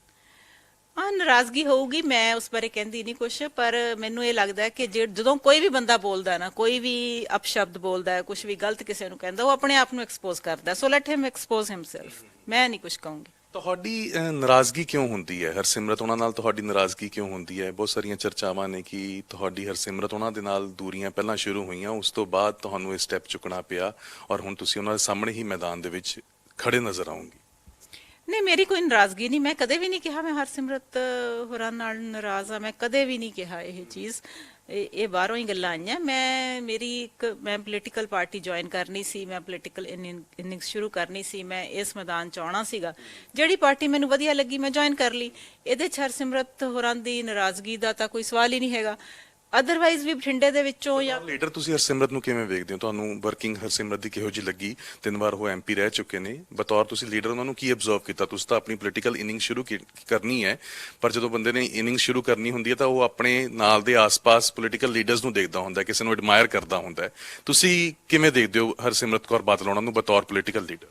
ਹਾਂ ਨਾਰਾਜ਼ਗੀ ਹੋਊਗੀ ਮੈਂ ਉਸ ਬਾਰੇ ਕਹਿੰਦੀ ਨਹੀਂ ਕੁਛ ਪਰ ਮੈਨੂੰ ਇਹ ਲੱਗਦਾ ਕਿ ਜੇ- ਜਦੋਂ ਕੋਈ ਵੀ ਬੰਦਾ ਬੋਲਦਾ ਨਾ ਕੋਈ ਵੀ ਅਪਸ਼ਬਦ ਬੋਲਦਾ ਹੈ ਕੁਝ ਵੀ ਗਲਤ ਕਿਸੇ ਨੂੰ ਕਹਿੰਦਾ ਉਹ ਆਪਣੇ ਆਪ ਨੂੰ ਐਕਸਪੋਜ਼ ਕਰਦਾ। So let him expose himself ਮੈਂ ਨਹੀਂ ਕੁਝ ਕਹੂੰਗੀ। ਤੁਹਾਡੀ ਅਹ, ਨਾਰਾਜ਼ਗੀ ਕਿਉਂ ਹੁੰਦੀ ਹੈ? ਹਰਸਿਮਰਤ ਉਹਨਾਂ ਨਾਲ ਤੁਹਾਡੀ ਨਾਰਾਜ਼ਗੀ ਕਿਉਂ ਹੁੰਦੀ ਹੈ? ਬਹੁਤ ਸਾਰੀਆਂ ਚਰਚਾਵਾਂ ਨੇ ਕਿ ਤੁਹਾਡੀ ਹਰਸਿਮਰਤ ਉਹਨਾਂ ਦੇ ਨਾਲ ਦੂਰੀਆਂ ਪਹਿਲਾਂ ਸ਼ੁਰੂ ਹੋਈਆਂ ਉਸ ਤੋਂ ਬਾਅਦ ਤੁਹਾਨੂੰ ਇਹ ਸਟੈਪ ਚੁੱਕਣਾ ਪਿਆ ਔਰ ਹੁਣ ਤੁਸੀਂ ਉਹਨਾਂ ਦੇ ਸਾਹਮਣੇ ਹੀ ਮੈਦਾਨ ਦੇ ਵਿੱਚ ਖੜੇ ਨਜ਼ਰ ਆਉਂਗੇ। ਨਹੀਂ ਮੇਰੀ ਕੋਈ ਨਾਰਾਜ਼ਗੀ ਨਹੀਂ। ਮੈਂ ਕਦੇ ਵੀ ਨਹੀਂ ਕਿਹਾ ਮੈਂ ਹਰਸਿਮਰਤ ਹੋਰਾਂ ਨਾਲ ਨਾਰਾਜ਼ ਆ ਮੈਂ ਕਦੇ ਵੀ ਨਹੀਂ ਕਿਹਾ ਇਹ ਚੀਜ਼। ਇਹ ਇਹ ਬਾਹਰੋਂ ਹੀ ਗੱਲਾਂ ਆਈਆਂ। ਮੈਂ, ਮੇਰੀ ਇੱਕ, ਮੈਂ ਪੋਲੀਟੀਕਲ ਪਾਰਟੀ ਜੁਆਇਨ ਕਰਨੀ ਸੀ, ਮੈਂ ਪੋਲੀਟੀਕਲ ਇਨਿੰਗਸ ਸ਼ੁਰੂ ਕਰਨੀ ਸੀ, ਮੈਂ ਇਸ ਮੈਦਾਨ ਚ ਆਉਣਾ ਸੀਗਾ। ਜਿਹੜੀ ਪਾਰਟੀ ਮੈਨੂੰ ਵਧੀਆ ਲੱਗੀ, ਮੈਂ ਜੁਆਇਨ ਕਰ ਲਈ। ਇਹਦੇ ਚ ਹਰਸਿਮਰਤ ਹੋਰਾਂ ਦੀ ਨਾਰਾਜ਼ਗੀ ਦਾ ਤਾਂ ਕੋਈ ਸਵਾਲ ਹੀ ਨਹੀਂ ਹੈਗਾ। ਅਦਰਵਾਈਜ਼ ਵੀ ਬਠਿੰਡੇ ਦੇ ਵਿੱਚੋਂ ਜਾਂ ਲੀਡਰ ਤੁਸੀਂ ਹਰਸਿਮਰਤ ਨੂੰ ਕਿਵੇਂ ਵੇਖਦੇ ਹੋ? ਤੁਹਾਨੂੰ ਵਰਕਿੰਗ ਹਰਸਿਮਰਤ ਦੀ ਕਿਹੋ ਜਿਹੀ ਲੱਗੀ? ਤਿੰਨ ਵਾਰ ਉਹ ਐਮਪੀ ਰਹਿ ਚੁੱਕੇ ਨੇ। ਬਤੌਰ ਤੁਸੀਂ ਲੀਡਰ ਉਹਨਾਂ ਨੂੰ ਕੀ ਅਬਜ਼ਰਵ ਕੀਤਾ? ਤੁਸੀਂ ਤਾਂ ਆਪਣੀ ਪੋਲੀਟੀਕਲ ਇਨਿੰਗ ਸ਼ੁਰੂ ਕਰਨੀ ਹੈ, ਪਰ ਜਦੋਂ ਬੰਦੇ ਨੇ ਇਨਿੰਗ ਸ਼ੁਰੂ ਕਰਨੀ ਹੁੰਦੀ ਹੈ ਤਾਂ ਉਹ ਆਪਣੇ ਨਾਲ ਦੇ ਆਸ-ਪਾਸ ਪੋਲੀਟੀਕਲ ਲੀਡਰਸ ਨੂੰ ਦੇਖਦਾ ਹੁੰਦਾ ਕਿਸੇ ਨੂੰ ਐਡਮਾਇਰ ਕਰਦਾ ਹੁੰਦਾ ਤੁਸੀਂ ਕਿਵੇਂ ਦੇਖਦੇ ਹੋ ਹਰਸਿਮਰਤ ਕੌਰ ਬਾਦਲ, ਉਹਨਾਂ ਨੂੰ ਬਤੌਰ ਪੋਲੀਟੀਕਲ ਲੀਡਰ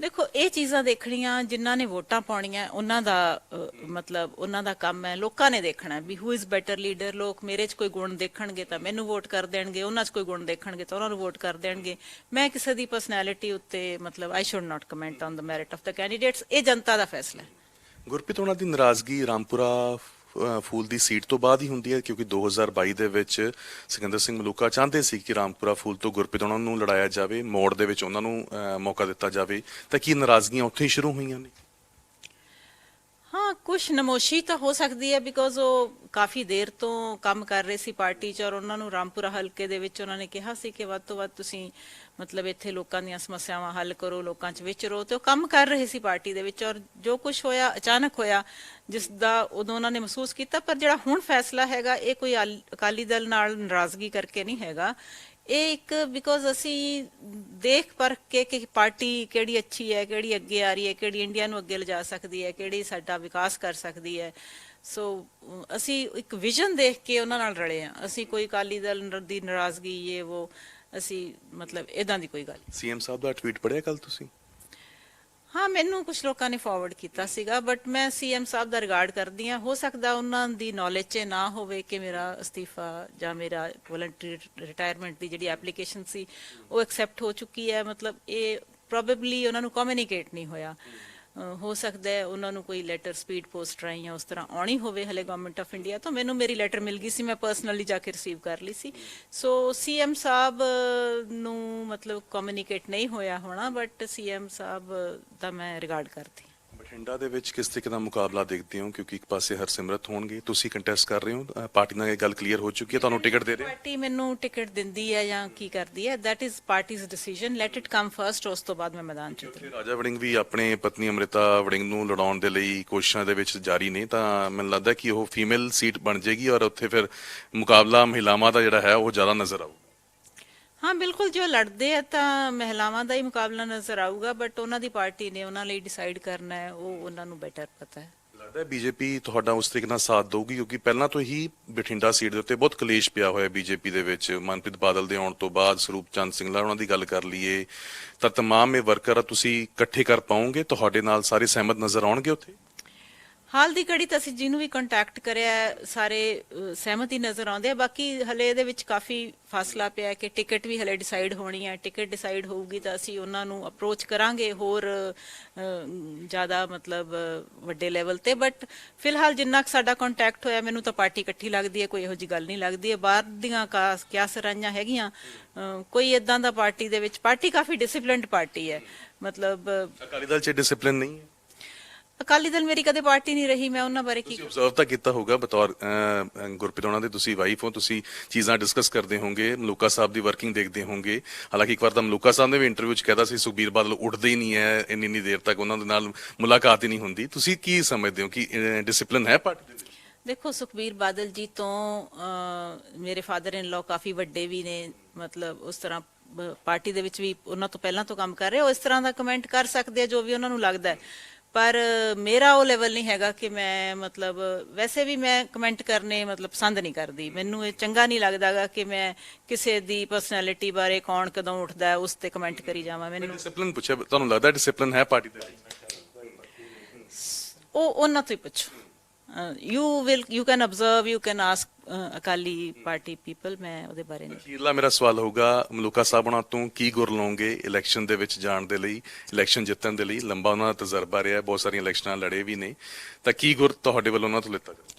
ਦੇਖੋ, ਇਹ ਚੀਜ਼ਾਂ ਦੇਖਣੀਆਂ, ਜਿਨ੍ਹਾਂ ਨੇ ਵੋਟਾਂ ਪਾਉਣੀਆਂ, ਉਹਨਾਂ ਦਾ ਮਤਲਬ ਉਹਨਾਂ ਦਾ ਕੰਮ ਹੈ, ਲੋਕਾਂ ਨੇ ਦੇਖਣਾ ਵੀ ਹੂ ਇਜ਼ ਬੈਟਰ ਲੀਡਰ ਲੋਕ ਮੇਰੇ 'ਚ ਕੋਈ ਗੁਣ ਦੇਖਣਗੇ ਤਾਂ ਮੈਨੂੰ ਵੋਟ ਕਰ ਦੇਣਗੇ, ਉਹਨਾਂ 'ਚ ਕੋਈ ਗੁਣ ਦੇਖਣਗੇ ਤਾਂ ਉਹਨਾਂ ਨੂੰ ਵੋਟ ਕਰ ਦੇਣਗੇ। ਮੈਂ ਕਿਸੇ ਦੀ ਪਰਸਨੈਲਿਟੀ ਉੱਤੇ, ਮਤਲਬ I should not comment on the merit of the candidates ਇਹ ਜਨਤਾ ਦਾ ਫੈਸਲਾ ਹੈ। ਗੁਰਪ੍ਰੀਤ, ਉਹਨਾਂ ਦੀ ਨਾਰਾਜ਼ਗੀ ਰਾਮਪੁਰਾ ਫੂਲ ਦੀ ਸੀਟ ਤੋਂ ਬਾਅਦ ਹੀ ਹੁੰਦੀ ਹੈ, ਕਿਉਂਕਿ 2022 ਦੇ ਵਿੱਚ ਸਿਕੰਦਰ ਸਿੰਘ ਮਲੂਕਾ ਚਾਹੁੰਦੇ ਸੀ ਕਿ ਰਾਮਪੁਰਾ ਫੂਲ ਤੋਂ ਗੁਰਪ੍ਰੀਤ ਉਹਨਾਂ ਨੂੰ ਲੜਾਇਆ ਜਾਵੇ, ਮੋੜ ਦੇ ਵਿੱਚ ਉਹਨਾਂ ਨੂੰ ਮੌਕਾ ਦਿੱਤਾ ਜਾਵੇ। ਤਾਂ ਕੀ ਨਾਰਾਜ਼ਗੀਆਂ ਉੱਥੇ ਹੀ ਸ਼ੁਰੂ ਹੋਈਆਂ ਨੇ? ਹਾਂ, ਕੁਛ ਨਮੋਸ਼ੀ ਤਾਂ ਹੋ ਸਕਦੀ ਹੈ ਬਿਕੋਜ਼ ਉਹ ਕਾਫੀ ਦੇਰ ਤੋਂ ਕੰਮ ਕਰ ਰਹੇ ਸੀ ਪਾਰਟੀ 'ਚ ਔਰ ਉਹਨਾਂ ਨੂੰ ਰਾਮਪੁਰਾ ਹਲਕੇ ਦੇ ਵਿੱਚ ਉਹਨਾਂ ਨੇ ਕਿਹਾ ਸੀ ਕਿ ਵੱਧ ਤੋਂ ਵੱਧ ਤੁਸੀਂ ਮਤਲਬ ਇੱਥੇ ਲੋਕਾਂ ਦੀਆਂ ਸਮੱਸਿਆਵਾਂ ਹੱਲ ਕਰੋ, ਲੋਕਾਂ 'ਚ ਵਿਚਰੋ ਤੇ ਉਹ ਕੰਮ ਕਰ ਰਹੇ ਸੀ ਪਾਰਟੀ ਦੇ ਵਿੱਚ ਔਰ ਜੋ ਕੁਝ ਹੋਇਆ, ਅਚਾਨਕ ਹੋਇਆ, ਜਿਸ ਦਾ ਉਦੋਂ ਉਹਨਾਂ ਨੇ ਮਹਿਸੂਸ ਕੀਤਾ, ਪਰ ਜਿਹੜਾ ਹੁਣ ਫੈਸਲਾ ਹੈਗਾ, ਇਹ ਕੋਈ ਅਕਾਲੀ ਦਲ ਨਾਲ ਨਾਰਾਜ਼ਗੀ ਕਰਕੇ ਨਹੀਂ ਹੈਗਾ। ਇਹ ਇੱਕ ਬਿਕੋਜ਼ ਅਸੀਂ ਦੇਖ ਪਰਖ ਕੇ ਕਿ ਪਾਰਟੀ ਕਿਹੜੀ ਅੱਛੀ ਹੈ, ਕਿਹੜੀ ਅੱਗੇ ਆ ਰਹੀ ਹੈ, ਕਿਹੜੀ ਇੰਡੀਆ ਨੂੰ ਅੱਗੇ ਲਿਜਾ ਸਕਦੀ ਹੈ, ਕਿਹੜੀ ਸਾਡਾ ਵਿਕਾਸ ਕਰ ਸਕਦੀ ਹੈ। ਸੋ ਅਸੀਂ ਇੱਕ ਵਿਜ਼ਨ ਦੇਖ ਕੇ ਉਹਨਾਂ ਨਾਲ ਰਲੇ ਆ ਅਸੀਂ ਕੋਈ ਅਕਾਲੀ ਦਲ ਦੀ ਨਾਰਾਜ਼ਗੀ, ਇਹ ਉਹ ਅਸੀਂ ਮਤਲਬ ਇਦਾਂ ਦੀ ਕੋਈ ਗੱਲ ਸੀਐਮ ਸਾਹਿਬ ਦਾ ਟਵੀਟ ਪੜਿਆ ਕੱਲ ਤੁਸੀਂ? ਹਾਂ ਮੈਨੂੰ ਕੁਝ ਲੋਕਾਂ ਨੇ ਫਾਰਵਰਡ ਕੀਤਾ ਸੀਗਾ ਬਟ ਮੈਂ ਸੀਐਮ ਸਾਹਿਬ ਦਾ ਰਿਗਾਰਡ ਕਰਦੀ ਆ ਹੋ ਸਕਦਾ ਉਹਨਾਂ ਦੀ ਨੌਲੇਜ 'ਚ ਨਾ ਹੋਵੇ ਕਿ ਮੇਰਾ ਅਸਤੀਫਾ ਜਾਂ ਮੇਰਾ ਵੋਲੰਟਰੀ ਰਿਟਾਇਰਮੈਂਟ ਦੀ ਜਿਹੜੀ ਐਪਲੀਕੇਸ਼ਨ ਸੀ ਉਹ ਐਕਸੈਪਟ ਹੋ ਚੁੱਕੀ ਹੈ। ਮਤਲਬ ਇਹ ਪ੍ਰੋਬੇਬਲੀ ਉਹਨਾਂ ਨੂੰ ਕਮਿਊਨੀਕੇਟ ਨਹੀਂ ਹੋਇਆ। ਹੋ ਸਕਦਾ ਹੈ ਉਹਨਾਂ ਨੂੰ ਕੋਈ ਲੈਟਰ ਸਪੀਡ ਪੋਸਟ ਰਾਹੀਂ ਜਾਂ ਉਸ ਤਰ੍ਹਾਂ ਆਉਣੀ ਹੋਵੇ ਹਲੇ ਗਵਰਨਮੈਂਟ ਆਫ ਇੰਡੀਆ ਤੋਂ। ਮੈਨੂੰ ਮੇਰੀ ਲੈਟਰ ਮਿਲ ਗਈ ਸੀ, ਮੈਂ ਪਰਸਨਲੀ ਜਾ ਕੇ ਰਿਸੀਵ ਕਰ ਲਈ ਸੀ। ਸੋ ਸੀਐਮ ਸਾਹਿਬ ਨੂੰ ਮਤਲਬ ਕਮਿਊਨੀਕੇਟ ਨਹੀਂ ਹੋਇਆ ਹੋਣਾ ਬਟ ਸੀਐਮ ਸਾਹਿਬ ਦਾ ਮੈਂ ਰਿਗਾਰਡ ਕਰਦੀ ਬਠਿੰਡਾ ਦੇ ਵਿੱਚ ਕਿਸ ਤਰੀਕੇ ਦਾ ਮੁਕਾਬਲਾ ਦੇਖਦੇ ਹੋ? ਕਿਉਂਕਿ ਇੱਕ ਪਾਸੇ ਹਰਸਿਮਰਤ ਹੋਣਗੇ। ਤੁਸੀਂ ਕੰਟੈਸਟ ਕਰ ਰਹੇ ਹੋ। ਪਾਰਟੀ ਨਾਲ ਇਹ ਗੱਲ ਕਲੀਅਰ ਹੋ ਚੁੱਕੀ ਹੈ। ਤੁਹਾਨੂੰ ਟਿਕਟ ਦੇ ਰਹੇ ਪਾਰਟੀ ਮੈਨੂੰ ਟਿਕਟ ਦਿੰਦੀ ਹੈ ਜਾਂ ਕੀ ਕਰਦੀ ਹੈ। That is party's decision. Let it come first ਉਸ ਤੋਂ ਬਾਅਦ ਮੈਂ ਮੈਦਾਨ ਚ ਉਤਰੂ ਰਾਜਾ ਵੜਿੰਗ ਵੀ ਆਪਣੇ ਪਤਨੀ ਅੰਮ੍ਰਿਤਾ ਵੜਿੰਗ ਨੂੰ ਲੜਾਉਣ ਦੇ ਲਈ ਕੋਸ਼ਿਸ਼ਾਂ ਦੇ ਵਿੱਚ ਜਾਰੀ ਨੇ। ਤਾਂ ਮੈਨੂੰ ਲੱਗਦਾ ਕਿ ਉਹ ਫੀਮੇਲ ਸੀਟ ਬਣ ਜਾਏਗੀ ਔਰ ਉੱਥੇ ਫਿਰ ਮੁਕਾਬਲਾ ਮਹਿਲਾਵਾਂ ਦਾ ਜਿਹੜਾ ਹੈ ਉਹ ਜ਼ਿਆਦਾ ਨਜ਼ਰ ਆਊ ਹਾਂ, ਬਿਲਕੁਲ, ਜੋ ਲੜਦੇ ਆ ਤਾਂ ਮਹਿਲਾਵਾਂ ਦਾ ਹੀ ਮੁਕਾਬਲਾ ਨਜ਼ਰ ਆਊਗਾ ਬਟ ਉਹਨਾਂ ਦੀ ਪਾਰਟੀ ਨੇ ਉਹਨਾਂ ਲਈ ਡਿਸਾਈਡ ਕਰਨਾ ਹੈ, ਉਹ ਉਹਨਾਂ ਨੂੰ ਬੈਟਰ ਪਤਾ ਹੈ। ਲੱਗਦਾ ਬੀਜੇਪੀ ਤੁਹਾਡਾ ਉਸ ਤਰੀਕੇ ਨਾਲ ਸਾਥ ਦਊਗੀ, ਕਿਉਂਕਿ ਪਹਿਲਾਂ ਤੋਂ ਹੀ ਬਠਿੰਡਾ ਸੀਟ ਦੇ ਉੱਤੇ ਬਹੁਤ ਕਲੇਸ਼ ਪਿਆ ਹੋਇਆ ਬੀਜੇਪੀ ਦੇ ਵਿੱਚ। ਮਨਪ੍ਰੀਤ ਬਾਦਲ ਦੇ ਆਉਣ ਤੋਂ ਬਾਅਦ ਸਰੂਪ ਚੰਦ ਸਿੰਘਲਾ ਉਹਨਾਂ ਦੀ ਗੱਲ ਕਰ ਲਈਏ, ਤਾਂ ਤਮਾਮ ਇਹ ਵਰਕਰ ਤੁਸੀਂ ਇਕੱਠੇ ਕਰ ਪਾਓਗੇ? ਤੁਹਾਡੇ ਨਾਲ ਸਾਰੇ ਸਹਿਮਤ ਨਜ਼ਰ ਆਉਣਗੇ ਉੱਥੇ? ਹਾਲ ਦੀ ਘੜੀ ਤਾਂ ਅਸੀਂ ਜਿਹਨੂੰ ਵੀ ਕੰਟੈਕਟ ਕਰਿਆ ਸਾਰੇ ਅਹ, ਨਜ਼ਰ ਆਉਂਦੇ ਆ। ਬਾਕੀ ਹਲੇ ਇਹਦੇ ਵਿੱਚ ਕਾਫੀ ਫਾਸਲਾ ਪਿਆ ਕਿ ਟਿਕਟ ਵੀ ਹਲੇ ਡਿਸਾਈਡ ਹੋਣੀ ਹੈ। ਟਿਕਟ ਡਿਸਾਈਡ ਹੋਊਗੀ ਤਾਂ ਅਸੀਂ ਉਹਨਾਂ ਨੂੰ ਅਪਰੋਚ ਕਰਾਂਗੇ ਹੋਰ ਜ਼ਿਆਦਾ ਮਤਲਬ ਵੱਡੇ ਲੈਵਲ ਤੇ। ਬਟ ਫਿਲਹਾਲ ਜਿੰਨਾ ਕੁ ਸਾਡਾ ਕੰਟੈਕਟ ਹੋਇਆ ਮੈਨੂੰ ਤਾਂ ਪਾਰਟੀ ਇਕੱਠੀ ਲੱਗਦੀ ਹੈ ਕੋਈ ਇਹੋ ਜੀ ਗੱਲ ਨਹੀਂ ਲੱਗਦੀ ਹੈ। ਬਾਹਰ ਦੀਆਂ ਕਿਆ ਸਰਾਈਆਂ ਹੈਗੀਆਂ ਕੋਈ ਇਦਾਂ ਦਾ ਪਾਰਟੀ ਦੇ ਵਿੱਚ ਪਾਰਟੀ ਕਾਫੀ ਡਿਸਪਲਿਨਡ ਪਾਰਟੀ ਹੈ। ਮਤਲਬ ਅਕਾਲੀ ਦਲ 'ਚ ਡਿਸਪਲਿਨ ਨਹੀਂ ਹੈ। ਅਕਾਲੀ ਦਲ ਮੇਰੀ ਕਦੇ ਪਾਰਟੀ ਨਹੀਂ ਰਹੀ ਮੈਂ ਉਹਨਾਂ ਬਾਰੇ ਕੀ ਤੁਸੀਂ ਆਬਜ਼ਰਵ ਤਾਂ ਕੀਤਾ ਹੋਊਗਾ ਬਤੌਰ ਗੁਰਪ੍ਰੀਤ ਉਹਨਾਂ ਦੇ ਤੁਸੀਂ ਵਾਈਫ ਹੋ ਤੁਸੀਂ ਚੀਜ਼ਾਂ ਡਿਸਕਸ ਕਰਦੇ ਹੋਵੋਗੇ ਮਲੂਕਾ ਸਾਹਿਬ ਦੀ ਵਰਕਿੰਗ ਦੇਖਦੇ ਹੋਵੋਗੇ ਹਾਲਾਂਕਿ ਇੱਕ ਵਾਰ ਤਾਂ ਮਲੂਕਾ ਸਾਹਿਬ ਨੇ ਵੀ ਇੰਟਰਵਿਊ 'ਚ ਕਹਿਦਾ ਸੀ ਸੁਖਬੀਰ ਬਾਦਲ ਉੱਠਦੇ ਹੀ ਨਹੀਂ ਹੈ ਇੰਨੀ ਇੰਨੀ ਦੇਰ ਤੱਕ ਉਹਨਾਂ ਦੇ ਨਾਲ ਮੁਲਾਕਾਤ ਹੀ ਨਹੀਂ ਹੁੰਦੀ। ਤੁਸੀਂ ਕੀ ਸਮਝਦੇ ਹੋ ਕਿ ਡਿਸਪਲਿਨ ਹੈ ਪਾਰਟੀ ਦੇ ਵਿੱਚ? ਦੇਖੋ ਸੁਖਬੀਰ ਬਾਦਲ ਜੀ ਤੋਂ ਮੇਰੇ ਫਾਦਰ ਇਨ ਲਾ ਕਾਫੀ ਵੱਡੇ ਵੀ ਨੇ ਮਤਲਬ ਉਸ ਤਰ੍ਹਾਂ ਪਾਰਟੀ ਦੇ ਵਿੱਚ ਵੀ ਉਹਨਾਂ ਤੋਂ ਪਹਿਲਾਂ ਤੋਂ ਕੰਮ ਕਰ ਰਹੇ ਉਹ ਇਸ ਤਰ੍ਹਾਂ ਦਾ ਕਮੈਂਟ ਕਰ ਸਕਦੇ ਆ ਜੋ ਵੀ ਉਹਨਾਂ ਨੂੰ ਲੱਗਦਾ ਹੈ। ਪਰ ਮੇਰਾ ਉਹ ਲੈਵਲ ਨਹੀਂ ਹੈਗਾ ਕਿ ਮੈਂ ਮਤਲਬ ਵੈਸੇ ਵੀ ਮੈਂ ਕਮੈਂਟ ਕਰਨੇ ਮਤਲਬ ਪਸੰਦ ਨਹੀਂ ਕਰਦੀ। ਮੈਨੂੰ ਇਹ ਚੰਗਾ ਨਹੀਂ ਲੱਗਦਾਗਾ ਕਿ ਮੈਂ ਕਿਸੇ ਦੀ ਪਰਸਨੈਲਿਟੀ ਬਾਰੇ ਕੌਣ ਕਦੋਂ ਉੱਠਦਾ ਉਸ ਤੇ ਕਮੈਂਟ ਕਰੀ ਜਾਵਾਂ। ਮੈਨੂੰ ਡਿਸਪਲਿਨ ਪੁੱਛਿਆ ਤੁਹਾਨੂੰ ਲੱਗਦਾ ਡਿਸਪਲਿਨ ਹੈ ਪਾਰਟੀ ਦੇ ਵਿੱਚ? ਉਹ ਉਹਨਾਂ ਤੋਂ ਹੀ ਪੁੱਛੋ। You will you can observe you can ask Akali party people ਮੈਂ ਉਹਦੇ ਬਾਰੇ ਨਹੀਂ। ਅਖੀਰਲਾ ਮੇਰਾ ਸਵਾਲ ਹੋਊਗਾ ਮਲੂਕਾ ਸਾਹਿਬ ਉਹਨਾਂ ਤੋਂ ਕੀ ਗੁਰ ਲਓਗੇ ਇਲੈਕਸ਼ਨ ਦੇ ਵਿੱਚ ਜਾਣ ਦੇ ਲਈ ਇਲੈਕਸ਼ਨ ਜਿੱਤਣ ਦੇ ਲਈ? ਲੰਬਾ ਉਹਨਾਂ ਦਾ ਤਜਰਬਾ ਰਿਹਾ ਬਹੁਤ ਸਾਰੀਆਂ ਇਲੈਕਸ਼ਨਾਂ ਲੜੇ ਵੀ ਨੇ। ਤਾਂ ਕੀ ਗੁਰ ਤੁਹਾਡੇ ਵੱਲੋਂ ਉਹਨਾਂ ਤੋਂ ਲਿੱਤਾ ਜਾਵੇ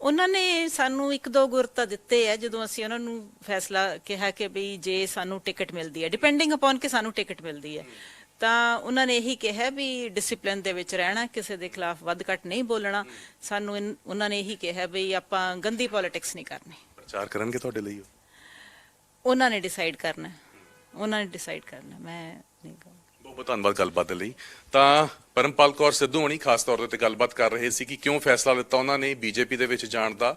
ਉਹਨਾਂ ਨੇ ਸਾਨੂੰ ਇੱਕ ਦੋ ਗੁਰ ਤਾਂ ਦਿੱਤੇ ਆ ਜਦੋਂ ਅਸੀਂ ਉਹਨਾਂ ਨੂੰ ਫੈਸਲਾ ਕਿਹਾ ਕਿ ਵੀ ਜੇ ਸਾਨੂੰ ਟਿਕਟ ਮਿਲਦੀ ਹੈ ਡਿਪੈਂਡਿੰਗ ਅਪਨ ਕਿ ਸਾਨੂੰ ਟਿਕਟ ਮਿਲਦੀ ਹੈ। ਤਾਂ ਉਹਨਾਂ ਨੇ ਇਹੀ ਕਿਹਾ ਵੀ ਡਿਸਪਲਿਨ ਦੇ ਵਿੱਚ ਰਹਿਣਾ ਕਿਸੇ ਦੇ ਖਿਲਾਫ ਵੱਧ ਘੱਟ ਨਹੀਂ ਬੋਲਣਾ। ਸਾਨੂੰ ਉਹਨਾਂ ਨੇ ਇਹੀ ਕਿਹਾ ਵੀ ਆਪਾਂ ਗੰਦੀ ਪੋਲਿਟਿਕਸ ਨਹੀਂ ਕਰਨੀ। ਪ੍ਰਚਾਰ ਕਰਨਗੇ ਤੁਹਾਡੇ ਲਈ ਉਹ? ਉਹਨਾਂ ਨੇ ਡਿਸਾਈਡ ਕਰਨਾ। ਉਹਨਾਂ ਨੇ ਡਿਸਾਈਡ ਕਰਨਾ। ਮੈਂ ਨਹੀਂ ਕਹਾਂ ਬਹੁਤ ਬਹੁਤ ਧੰਨਵਾਦ ਗੱਲਬਾਤ ਲਈ। ਤਾਂ ਪਰਮਪਾਲ ਕੌਰ ਸਿੱਧੂ ਹੋਣੀ ਖਾਸ ਤੌਰ ਤੇ ਗੱਲਬਾਤ ਕਰ ਰਹੇ ਸੀ ਕਿ ਕਿਉਂ ਫੈਸਲਾ ਲਿੱਤਾ ਉਹਨਾਂ ਨੇ ਬੀਜੇਪੀ ਦੇ ਵਿੱਚ ਜਾਣ ਦਾ।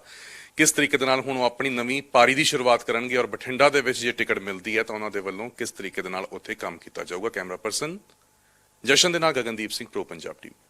ਕਿਸ ਤਰੀਕੇ ਦੇ ਨਾਲ ਹੁਣ ਉਹ ਆਪਣੀ ਨਵੀਂ ਪਾਰੀ ਦੀ ਸ਼ੁਰੂਆਤ ਕਰਨਗੇ ਔਰ ਬਠਿੰਡਾ ਦੇ ਵਿੱਚ ਜੇ ਟਿਕਟ ਮਿਲਦੀ ਹੈ ਤਾਂ ਉਹਨਾਂ ਦੇ ਵੱਲੋਂ ਕਿਸ ਤਰੀਕੇ ਦੇ ਨਾਲ ਉੱਥੇ ਕੰਮ ਕੀਤਾ ਜਾਊਗਾ? ਕੈਮਰਾ ਪਰਸਨ ਜਸ਼ਨ ਦੇ ਨਾਲ ਗਗਨਦੀਪ ਸਿੰਘ, ਪ੍ਰੋ ਪੰਜਾਬ ਟੀਵੀ।